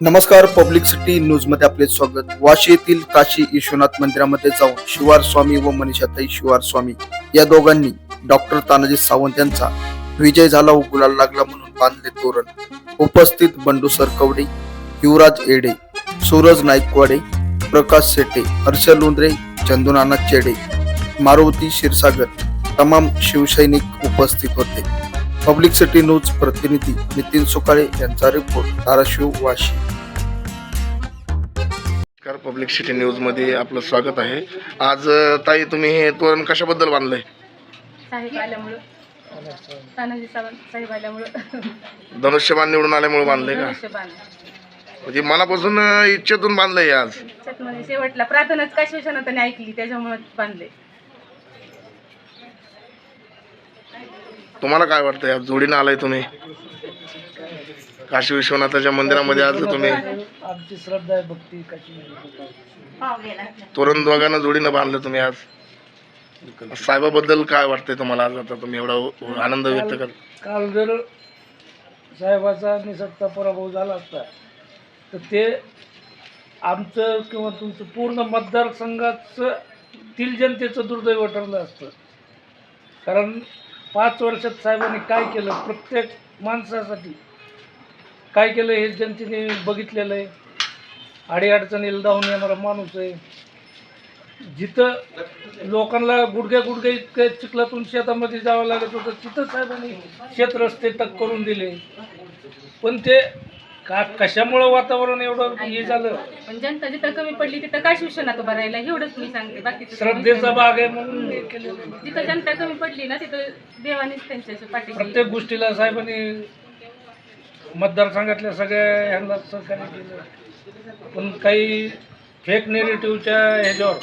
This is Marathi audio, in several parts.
नमस्कार पब्लिक सिटी न्यूजमध्ये आपले स्वागत. वाशी येथील काशी विश्वनाथ मंदिरामध्ये जाऊन शिवार स्वामी व मनीषाताई शिवार स्वामी या दोघांनी डॉक्टर तानाजी सावंत यांचा विजय झाला व गुलाल लागला म्हणून बांधले तोरण. उपस्थित बंडू सरकवडे युवराज एडे सूरज नाईकवाडे प्रकाश शेटे हर्ष लोंद्रे चंदुनाना चेडे मारुती क्षीरसागर तमाम शिवसैनिक उपस्थित होते. पब्लिक सिटी न्यूज प्रतिनिधी नितीन सुकाळे यांचा रिपोर्ट धाराशिव वाशी. नमस्कार पब्लिक सिटी न्यूजमध्ये आपलं स्वागत आहे. आज ताई तुम्ही हे तोरण कशाबद्दल बांधलंय? साहेब आल्यामुळं. तानाजी सावंत साहेब आल्यामुळं. धनुष्यबाण निवडून आल्यामुळे बांधलंय का? धनुष्यबाण. म्हणजे मनापासून इच्छेतून बांधलंय आज. त्याच्यात म्हणजे शेवटला प्रार्थनाच काशी विश्वनाथाने ऐकली त्याच्यामुळे बांधले तुम्हाला काय वाटतंय? आज जोडीनं आलाय तुम्ही. काशी विश्वनाथाच्या मंदिरामध्ये आज तुम्ही. आमची श्रद्धा आहे भक्ती कशी तोरण दोघांना जोडीनं बांधलं तुम्ही आज. साहेबाबद्दल काय वाटतंय तुम्हाला आज आता तुम्ही एवढा आनंद व्यक्त कर? काल जर साहेबाचा निसटता पराभव झाला असता तर ते आमचं किंवा तुमचं पूर्ण मतदारसंघाचं तील जनतेचं दुर्दैव ठरलं असतं. कारण पाच वर्षात साहेबांनी काय केलं प्रत्येक माणसासाठी? काय केलं? हे जनतेने बघितलेलं आहे. अडीअडचणीला धावून येणारा माणूस आहे. जिथं लोकांना गुडघ्या गुडघ्या इतक्या चिखलातून शेतामध्ये जावं लागत होतं तिथं साहेबांनी शेत रस्ते तक करून दिले. पण ते का कशामुळं वातावरण एवढं हे झालं? पण जनता जिथं कमी पडली तिथं काशी विश्वनाथ उभा राहिला? एवढंच मी सांगते. बाकीचं श्रद्धेचा भाग आहे म्हणून हे केलेलं आहे. जिथं जनता कमी पडली ना तिथं देवानेच त्यांच्या पाठीशी. प्रत्येक गोष्टीला साहेबांनी मतदारसंघातल्या सगळ्या ह्यांना सहकार्य केलं. पण काही फेक नेरेटिव्हच्या ह्याच्यावर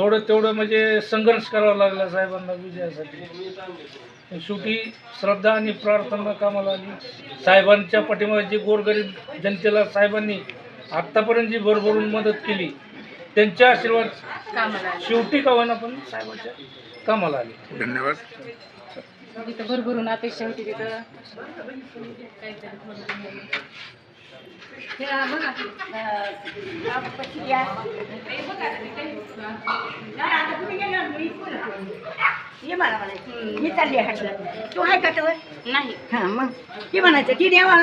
थोडं तेवढं म्हणजे संघर्ष करावा लागला साहेबांना विजयासाठी. शेवटी श्रद्धा आणि प्रार्थना कामाला आली. साहेबांच्या पाठीमागे जी गोरगरीब जनतेला साहेबांनी आत्तापर्यंत जी भरभरून मदत केली त्यांच्या आशीर्वाद कामाला आली. शेवटी का होईना पण साहेबांच्या कामाला आली. धन्यवाद. भरभरून अपेक्षा होती तिथं काहीतरी थोडं हे बघा ये मला म्हणायचं मी चालली हाटलं तू आहे का तर नाही हां मग ती म्हणायचं ती देवा